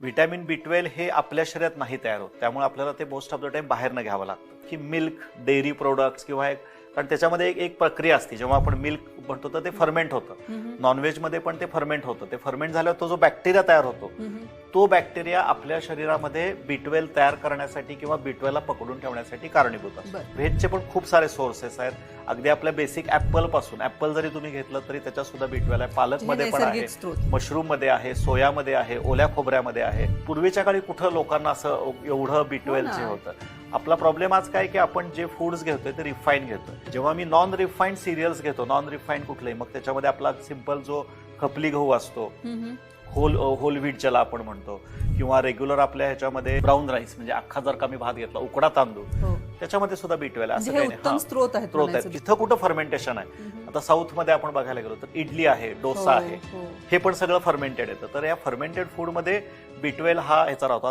Vitamin बी twelve हे आपल्या शरीरात नाही तयार होत. त्यामुळे आपल्याला ते मोस्ट ऑफ द टाइम बाहेरनं घ्यावं लागतं. की मिल्क डेअरी प्रोडक्ट्स किंवा एक कारण त्याच्यामध्ये एक एक प्रक्रिया असते. जेव्हा आपण मिल्क म्हणतो तर ते फर्मेंट होतं. नॉनव्हेजमध्ये पण ते फर्मेंट होतं. ते फर्मेंट झाल्यावर तो जो बॅक्टेरिया तयार होतो तो बॅक्टेरिया आपल्या शरीरामध्ये बी ट्वेल्व तयार करण्यासाठी किंवा बी ला पकडून ठेवण्यासाठी कारणीभूत असतो. व्हेजचे पण खूप सारे सोर्सेस आहेत. अगदी आपल्या बेसिक ऍपलपासून ऍपल जरी तुम्ही घेतलं तरी त्याच्यात सुद्धा बी ट्वेल्व आहे. पालकमध्ये पण आहे. मशरूममध्ये आहे सोयामध्ये आहे ओल्या खोबऱ्यामध्ये आहे. पूर्वीच्या काळी कुठं लोकांना असं एवढं बी ट्वेल्वचे ना. होतं? आपला प्रॉब्लेम आज काय की आपण जे फूड्स घेतोय ते रिफाईन घेतोय. जेव्हा मी नॉन रिफाईंड सिरियल्स घेतो नॉन रिफाईंड कुठलंही मग त्याच्यामध्ये आपला सिंपल जो खपली गहू असतो. होल होल व्हीट ज्याला आपण म्हणतो किंवा रेग्युलर आपल्या ह्याच्यामध्ये ब्राऊन राईस म्हणजे अख्खा जर का मी भात घेतला उकडा तांदूळ हो त्याच्यामध्ये सुद्धा बी ट्वेल्व म्हणजे असं हे काही नाही स्त्रोत म्हणायचं. तिथं कुठं फर्मेंटेशन आहे. आता साऊथमध्ये आपण बघायला गेलो तर इडली आहे डोसा हो, आहे हो. हे पण सगळं फर्मेंटेड येतं तर या फर्मेंटेड फूडमध्ये बी ट्वेल्व हा ह्याचा राहतो